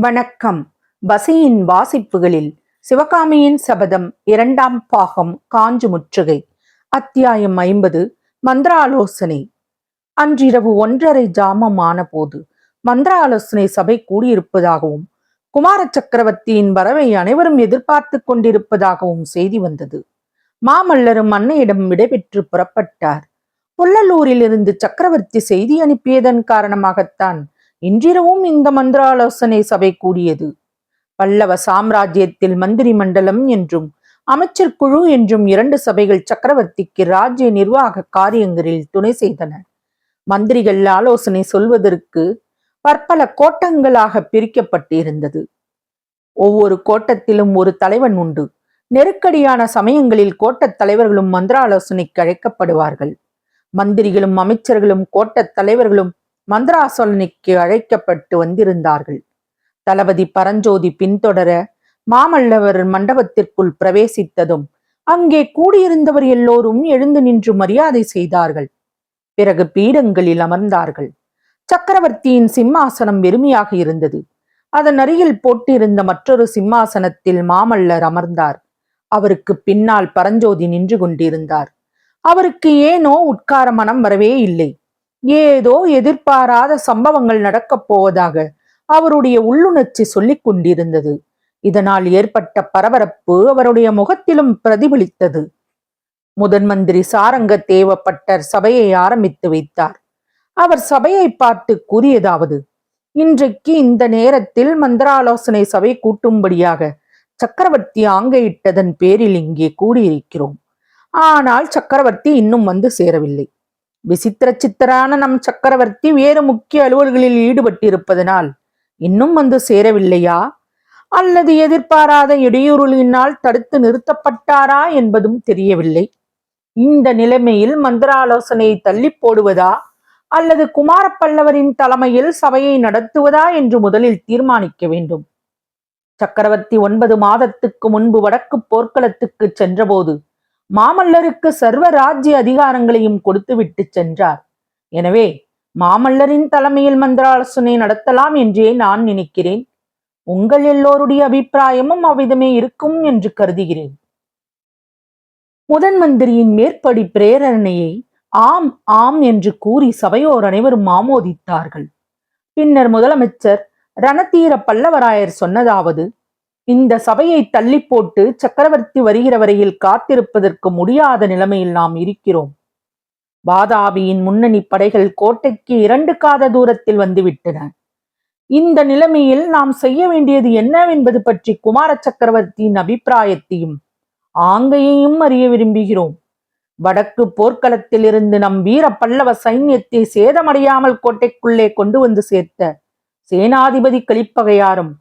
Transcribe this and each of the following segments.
வணக்கம். பசியின் வாசிப்புகளில் சிவகாமியின் சபதம் இரண்டாம் பாகம் காஞ்சு முற்றுகை. அத்தியாயம் ஐம்பது மந்திராலோசனை. அன்றிரவு ஒன்றரை ஜாமம் ஆனபோது மந்திராலோசனை சபை கூடியிருப்பதாகவும் குமார சக்கரவர்த்தியின் வரவை அனைவரும் எதிர்பார்த்து கொண்டிருப்பதாகவும் செய்தி வந்தது. மாமல்லரும் அன்னையிடம் விடைபெற்று புறப்பட்டார். புல்லலூரிலிருந்து சக்கரவர்த்தி செய்தி அனுப்பியதன் காரணமாகத்தான் இன்றிரவும் இந்த மந்திராலோசனை சபை கூடியது. பல்லவ சாம்ராஜ்யத்தில் மந்திரி மண்டலம் என்றும் அமைச்சர் குழு என்றும் இரண்டு சபைகள் சக்கரவர்த்திக்கு ராஜ்ய நிர்வாக காரியங்களில் துணை செய்தன. மந்திரிகள் ஆலோசனை சொல்வதற்கு பற்பல கோட்டங்களாக பிரிக்கப்பட்டிருந்தது. ஒவ்வொரு கோட்டத்திலும் ஒரு தலைவன் உண்டு. நெருக்கடியான சமயங்களில் கோட்டத் தலைவர்களும் மந்திராலோசனைக்கு அழைக்கப்படுவார்கள். மந்திரிகளும் அமைச்சர்களும் கோட்டத் தலைவர்களும் மந்திராசோலனைக்கு அழைக்கப்பட்டு வந்திருந்தார்கள். தளபதி பரஞ்சோதி பின்தொடர மாமல்லவர் மண்டபத்திற்குள் பிரவேசித்ததும் அங்கே கூடியிருந்தவர் எல்லோரும் எழுந்து நின்று மரியாதை செய்தார்கள். பிறகு பீடங்களில் அமர்ந்தார்கள். சக்கரவர்த்தியின் சிம்மாசனம் வெறுமையாக இருந்தது. அதன் அருகில் போட்டிருந்த மற்றொரு சிம்மாசனத்தில் மாமல்லர் அமர்ந்தார். அவருக்கு பின்னால் பரஞ்சோதி நின்று கொண்டிருந்தார். அவருக்கு ஏனோ உட்கார மனம் வரவே இல்லை. ஏதோ எதிர்பாராத சம்பவங்கள் நடக்கப் போவதாக அவருடைய உள்ளுணர்ச்சி சொல்லிக் கொண்டிருந்தது. இதனால் ஏற்பட்ட பரபரப்பு அவருடைய முகத்திலும் பிரதிபலித்தது. முதன் மந்திரி சாரங்க தேவப்பட்டர் சபையை ஆரம்பித்து வைத்தார். அவர் சபையை பார்த்து கூறியதாவது இன்றைக்கு இந்த நேரத்தில் மந்திராலோசனை சபை கூட்டும்படியாக சக்கரவர்த்தி ஆங்கையிட்டதன் பேரில் இங்கே கூடியிருக்கிறோம். ஆனால் சக்கரவர்த்தி இன்னும் வந்து சேரவில்லை. விசித்திர சித்தரான நம் சக்கரவர்த்தி வேறு முக்கிய அலுவல்களில் ஈடுபட்டிருப்பதனால் இன்னும் வந்து சேரவில்லையா? அல்லது எதிர்பாராத இடையூறுகளினால் தடுத்து நிறுத்தப்பட்டாரா என்பதும் தெரியவில்லை. இந்த நிலைமையில் மந்திராலோசனையை தள்ளி போடுவதா? அல்லது குமார பல்லவரின் தலைமையில் சபையை நடத்துவதா என்று முதலில் தீர்மானிக்க வேண்டும். சக்கரவர்த்தி ஒன்பது மாதத்துக்கு முன்பு வடக்கு போர்க்களத்துக்கு சென்றபோது மாமல்லருக்கு சர்வ ராஜ்ய அதிகாரங்களையும் கொடுத்துவிட்டு சென்றார். எனவே மாமல்லரின் தலைமையில் மந்திராலோசனை நடத்தலாம் என்றே நான் நினைக்கிறேன். உங்கள் எல்லோருடைய அபிப்பிராயமும் அவ்விதமே இருக்கும் என்று கருதுகிறேன். முதன் மந்திரியின் மேற்படி பிரேரணையை ஆம் ஆம் என்று கூறி சபையோர் அனைவரும் ஆமோதித்தார்கள். பின்னர் முதலமைச்சர் ரணதீர பல்லவராயர் சொன்னதாவது இந்த சபையை தள்ளி போட்டு சக்கரவர்த்தி வருகிற வரையில் காத்திருப்பதற்கு முடியாத நிலைமையில் நாம் இருக்கிறோம். வாதாபியின் முன்னணி படைகள் கோட்டைக்கு இரண்டு காத தூரத்தில் வந்துவிட்டன. இந்த நிலைமையில் நாம் செய்ய வேண்டியது என்னவென்பது பற்றி குமார சக்கரவர்த்தியின் அபிப்பிராயத்தையும் ஆங்கையையும் அறிய விரும்புகிறோம். வடக்கு போர்க்களத்தில் இருந்து நம் வீர பல்லவ சைன்யத்தை சேதமடையாமல் கோட்டைக்குள்ளே கொண்டு வந்து சேர்த்த சேனாதிபதி கலிப்பகையாரும்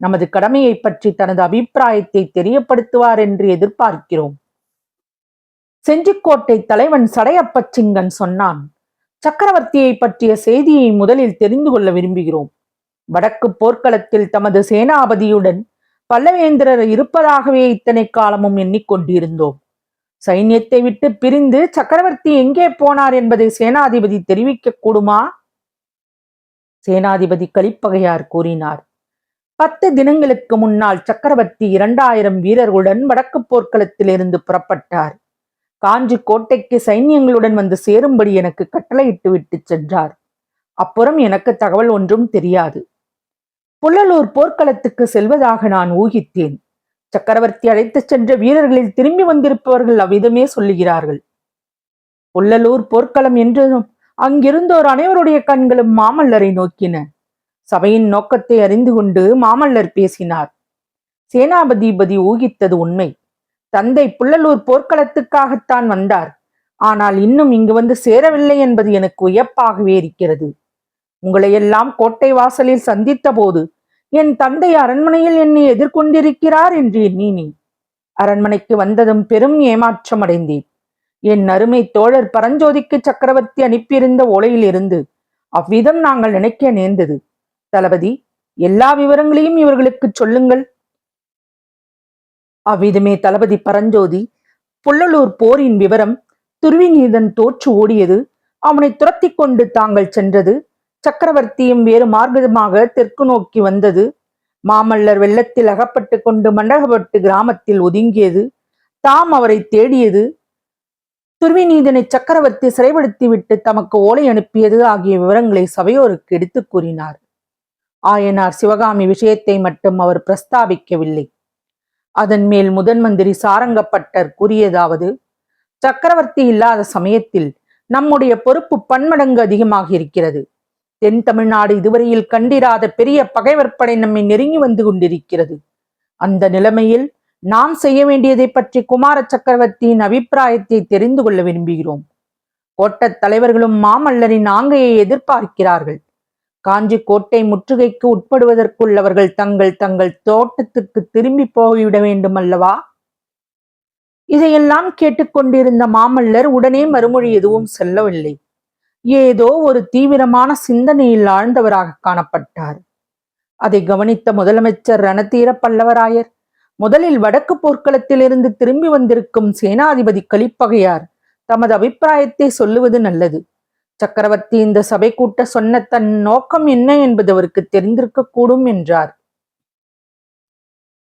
நமது கடமையை பற்றி தனது அபிப்பிராயத்தை தெரியப்படுத்துவார் என்று எதிர்பார்க்கிறோம். செஞ்சிக்கோட்டை தலைவன் சடையப்பச்சிங்கன் சொன்னான் சக்கரவர்த்தியை பற்றிய செய்தியை முதலில் தெரிந்து கொள்ள விரும்புகிறோம். வடக்கு போர்க்களத்தில் தமது சேனாபதியுடன் பல்லவேந்திரர் இருப்பதாகவே இத்தனை காலமும் எண்ணிக்கொண்டிருந்தோம் சைன்யத்தை விட்டு பிரிந்து சக்கரவர்த்தி எங்கே போனார் என்பதை சேனாதிபதி தெரிவிக்க கூடுமா? சேனாதிபதி கலிப்பகையார் கூறினார் பத்து தினங்களுக்கு முன்னால் சக்கரவர்த்தி இரண்டாயிரம் வீரர்களுடன் வடக்கு போர்க்களத்திலிருந்து புறப்பட்டார். காஞ்சி கோட்டைக்கு சைன்யங்களுடன் வந்து சேரும்படி எனக்கு கட்டளையிட்டு விட்டு சென்றார். அப்புறம் எனக்கு தகவல் ஒன்றும் தெரியாது. புள்ளலூர் போர்க்களத்துக்கு செல்வதாக நான் ஊகித்தேன். சக்கரவர்த்தி அழைத்துச் சென்ற வீரர்களில் திரும்பி வந்திருப்பவர்கள் அவ்விதமே சொல்லுகிறார்கள். புள்ளலூர் போர்க்களம் என்றதும் அங்கிருந்தோர் அனைவருடைய கண்களும் மாமல்லரை நோக்கின. சபையின் நோக்கத்தை அறிந்து கொண்டு மாமல்லர் பேசினார். சேனாபதிபதி ஊகித்தது உண்மை. தந்தை புள்ளலூர் போர்க்களத்துக்காகத்தான் வந்தார். ஆனால் இன்னும் இங்கு வந்து சேரவில்லை என்பது எனக்கு வியப்பாகவே இருக்கிறது. உங்களையெல்லாம் கோட்டை வாசலில் சந்தித்த போது என் தந்தை அரண்மனையில் என்னை எதிர்கொண்டிருக்கிறார் என்று எண்ணினேன் அரண்மனைக்கு வந்ததும் பெரும் ஏமாற்றம் அடைந்தேன். என் அருமை தோழர் பரஞ்சோதிக்கு சக்கரவர்த்தி அனுப்பியிருந்த ஓலையிலிருந்து அவ்விதம் நாங்கள் நினைக்க நேர்ந்தது. தளபதி எல்லா விவரங்களையும் இவர்களுக்கு சொல்லுங்கள். அவ்விதமே தளபதி பரஞ்சோதி புள்ளலூர் போரின் விவரம் துருவிநீதன் தோற்று ஓடியது. அவனை துரத்தி கொண்டு தாங்கள் சென்றது சக்கரவர்த்தியும் வேறு மார்க்கமாக தெற்கு நோக்கி வந்தது. மாமல்லர் வெள்ளத்தில் அகப்பட்டு கொண்டு மண்டகப்பட்டு கிராமத்தில் ஒதுங்கியது. தாம் அவரை தேடியது. துருவிநீதனை சக்கரவர்த்தி சிறைப்படுத்திவிட்டு தமக்கு ஓலை அனுப்பியது ஆகிய விவரங்களை சபையோருக்கு எடுத்துக் கூறினார். ஆயனார் சிவகாமி விஷயத்தை மட்டும் அவர் பிரஸ்தாபிக்கவில்லை. அதன் மேல் முதன் மந்திரி சாரங்கப்பட்டர் கூறியதாவது சக்கரவர்த்தி இல்லாத சமயத்தில் நம்முடைய பொறுப்பு பன்மடங்கு அதிகமாக இருக்கிறது. தென் தமிழ்நாடு இதுவரையில் கண்டிராத பெரிய பகைவர் படை நம்மை நெருங்கி வந்து கொண்டிருக்கிறது. அந்த நிலைமையில் நாம் செய்ய வேண்டியதை பற்றி குமார சக்கரவர்த்தியின் அபிப்பிராயத்தை தெரிந்து கொள்ள விரும்புகிறோம். கோட்டத் தலைவர்களும் மாமல்லரின் ஆங்கையை எதிர்பார்க்கிறார்கள். காஞ்சி கோட்டை முற்றுகைக்கு உட்படுவதற்குள் அவர்கள் தங்கள் தங்கள் தோட்டத்துக்கு திரும்பி போய்விட வேண்டும் அல்லவா இதையெல்லாம் கேட்டுக்கொண்டிருந்த மாமல்லர் உடனே மறுமொழி எதுவும் செல்லவில்லை. ஏதோ ஒரு தீவிரமான சிந்தனையில் ஆழ்ந்தவராக காணப்பட்டார். அதை கவனித்த முதலமைச்சர் ரணதீர பல்லவராயர் முதலில் வடக்கு போர்க்களத்திலிருந்து திரும்பி வந்திருக்கும் சேனாதிபதி கலிப்பகையார் தமது அபிப்பிராயத்தை சொல்லுவது நல்லது. சக்கரவர்த்தி இந்த சபை கூட்ட சொன்ன தன் நோக்கம் என்ன என்பது அவருக்கு தெரிந்திருக்க கூடும் என்றார்.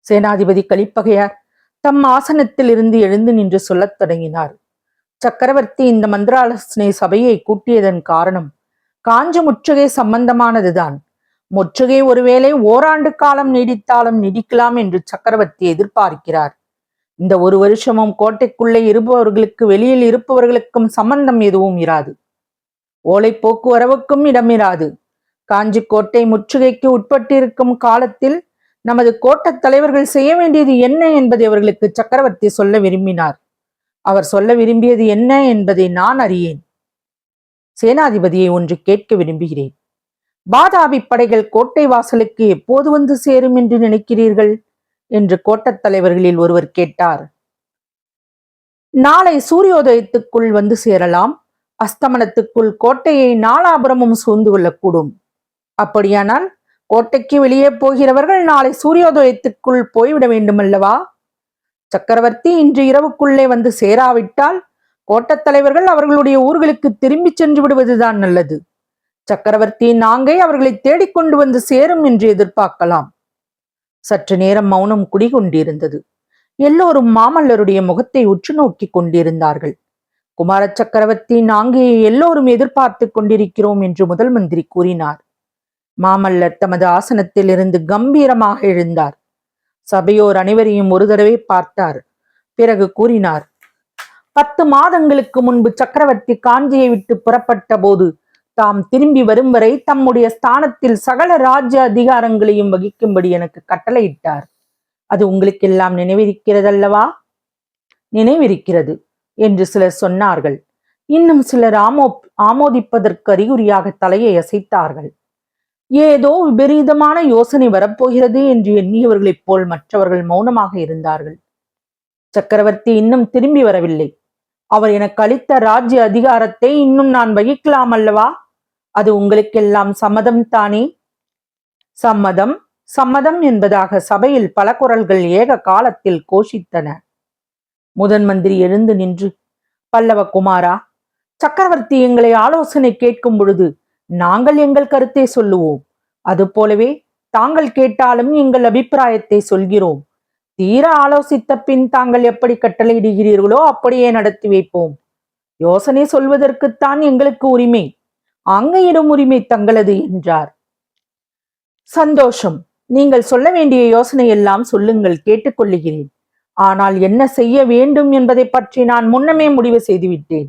சேனாதிபதி கலிப்பகையார் தம் ஆசனத்தில் இருந்து எழுந்து நின்று சொல்லத் தொடங்கினார். சக்கரவர்த்தி இந்த மந்திராலோசனை சபையை கூட்டியதன் காரணம் காஞ்ச முற்றுகை சம்பந்தமானதுதான். முற்றுகை ஒருவேளை ஓராண்டு காலம் நீடித்தாலும் நீடிக்கலாம் என்று சக்கரவர்த்தி எதிர்பார்க்கிறார். இந்த ஒரு வருஷமும் கோட்டைக்குள்ளே இருப்பவர்களுக்கு வெளியில் இருப்பவர்களுக்கும் சம்பந்தம் எதுவும் இராது. ஓலை போக்குவரவுக்கும் இடமிராது. காஞ்சி கோட்டை முற்றுகைக்கு உட்பட்டிருக்கும் காலத்தில் நமது கோட்டத் தலைவர்கள் செய்ய வேண்டியது என்ன என்பதை அவர்களுக்கு சக்கரவர்த்தி சொல்ல விரும்பினார். அவர் சொல்ல விரும்பியது என்ன என்பதை நான் அறியேன். சேனாதிபதியை ஒன்று கேட்க விரும்புகிறேன். பாதாபி படைகள் கோட்டை வாசலுக்கு எப்போது வந்து சேரும் என்று நினைக்கிறீர்கள்? என்று கோட்டத் தலைவர்களில் ஒருவர் கேட்டார். நாளை சூரியோதயத்துக்குள் வந்து சேரலாம். அஸ்தமனத்துக்குள் கோட்டையை நாலாபுரமும் சூழ்ந்து கொள்ளக்கூடும். அப்படியானால் கோட்டைக்கு வெளியே போகிறவர்கள் நாளை சூரியோதயத்துக்குள் போய்விட வேண்டுமல்லவா? சக்கரவர்த்தி இன்று இரவுக்குள்ளே வந்து சேராவிட்டால் கோட்டத் தலைவர்கள் அவர்களுடைய ஊர்களுக்கு திரும்பிச் சென்று விடுவதுதான் நல்லது. சக்கரவர்த்தி நாங்கே அவர்களை தேடிக்கொண்டு வந்து சேரும் என்று எதிர்பார்க்கலாம். சற்று நேரம் மௌனம் குடிகொண்டிருந்தது. எல்லோரும் மாமல்லருடைய முகத்தை உற்று நோக்கி கொண்டிருந்தார்கள். குமார சக்கரவர்த்தி நாங்கே எல்லோரும் எதிர்பார்த்து கொண்டிருக்கிறோம் என்று முதல் மந்திரி கூறினார். மாமல்லர் தமது ஆசனத்தில் இருந்து கம்பீரமாக எழுந்தார். சபையோர் அனைவரையும் ஒரு தடவை பார்த்தார். பிறகு கூறினார் பத்து மாதங்களுக்கு முன்பு சக்கரவர்த்தி காஞ்சியை விட்டு புறப்பட்ட போது தாம் திரும்பி வரும் வரை தம்முடைய ஸ்தானத்தில் சகல ராஜ்ய அதிகாரங்களையும் வகிக்கும்படி எனக்கு கட்டளையிட்டார். அது உங்களுக்கெல்லாம் நினைவிருக்கிறதல்லவா? நினைவிருக்கிறது. என்று சிலர் சொன்னார்கள். இன்னும் சிலர் ஆமோ ஆமோதிப்பதற்கு அறிகுறியாக தலையை அசைத்தார்கள். ஏதோ விபரீதமான யோசனை வரப்போகிறது என்று எண்ணியவர்களைப் போல் மற்றவர்கள் மௌனமாக இருந்தார்கள். சக்கரவர்த்தி இன்னும் திரும்பி வரவில்லை. அவர் எனக்கு அளித்த ராஜ்ய அதிகாரத்தை இன்னும் நான் வகிக்கலாம் அல்லவா? அது உங்களுக்கெல்லாம் சம்மதம் தானே? சம்மதம் சம்மதம் என்பதாக சபையில் பல குரல்கள் ஏக காலத்தில் கோஷித்தன. முதன் மந்திரி எழுந்து நின்று பல்லவ குமாரா சக்கரவர்த்தி எங்களை ஆலோசனை கேட்கும் பொழுது நாங்கள் எங்கள் கருத்தை சொல்லுவோம். அதுபோலவே தாங்கள் கேட்டாலும் எங்கள் அபிப்பிராயத்தை சொல்கிறோம். தீர ஆலோசித்த பின் தாங்கள் எப்படி கட்டளையிடுகிறீர்களோ அப்படியே நடத்தி வைப்போம். யோசனை சொல்வதற்குத்தான் எங்களுக்கு உரிமை. அங்கையிடும் உரிமை தங்களது என்றார். சந்தோஷம். நீங்கள் சொல்ல வேண்டிய யோசனை எல்லாம் சொல்லுங்கள் கேட்டுக்கொள்ளுகிறேன். ஆனால் என்ன செய்ய வேண்டும் என்பதை பற்றி நான் முன்னமே முடிவு செய்துவிட்டேன்.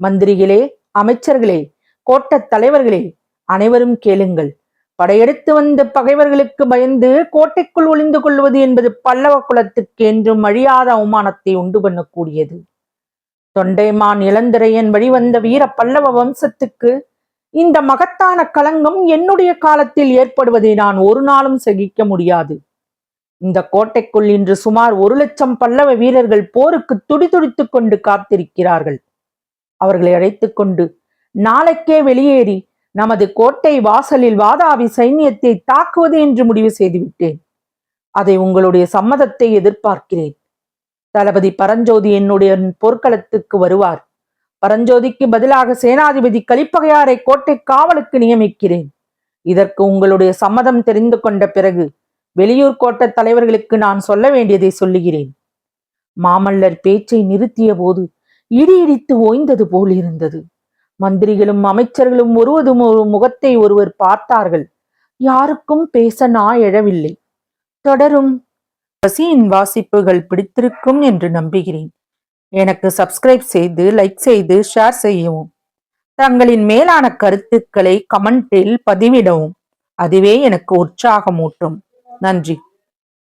மந்திரிகளே அமைச்சர்களே கோட்டத் தலைவர்களே அனைவரும் கேளுங்கள். படையெடுத்து வந்த பகைவர்களுக்கு பயந்து கோட்டைக்குள் ஒளிந்து கொள்வது என்பது பல்லவ குலத்துக்கு என்றும் அழியாத அவமானத்தை உண்டு பண்ணக்கூடியது. தொண்டைமான் இளந்திரையன் வழிவந்த வீர பல்லவ வம்சத்துக்கு இந்த மகத்தான களங்கம் என்னுடைய காலத்தில் ஏற்படுவதை நான் ஒரு நாளும் சகிக்க முடியாது. இந்த கோட்டைக்குள் இன்று சுமார் ஒரு லட்சம் பல்லவ வீரர்கள் போருக்கு துடிதுடித்துக் கொண்டு காத்திருக்கிறார்கள். அவர்களை அழைத்துக் கொண்டு நாளைக்கே வெளியேறி நமது கோட்டை வாசலில் வாதாபி சைன்யத்தை தாக்குவது என்று முடிவு செய்துவிட்டேன். அதை உங்களுடைய சம்மதத்தை எதிர்பார்க்கிறேன். தளபதி பரஞ்சோதி என்னுடைய போர்க்களத்துக்கு வருவார். பரஞ்சோதிக்கு பதிலாக சேனாதிபதி கலிப்பகையாரை கோட்டை காவலுக்கு நியமிக்கிறேன். இதற்கு உங்களுடைய சம்மதம் தெரிந்து கொண்ட பிறகு வெளியூர் கோட்ட தலைவர்களுக்கு நான் சொல்ல வேண்டியதை சொல்லுகிறேன். மாமல்லர் பேச்சை நிறுத்திய போது இடி இடித்து ஓய்ந்தது போல் இருந்தது. மந்திரிகளும் அமைச்சர்களும் ஒருவதும் ஒரு முகத்தை ஒருவர் பார்த்தார்கள். யாருக்கும் பேச நா எழவில்லை. தொடரும். பசியின் வாசிப்புகள் பிடித்திருக்கும் என்று நம்புகிறேன். எனக்கு சப்ஸ்கிரைப் செய்து லைக் செய்து ஷேர் செய்யவும். தங்களின் மேலான கருத்துக்களை கமெண்டில் பதிவிடவும். அதுவே எனக்கு உற்சாகமூட்டும். நன்றி.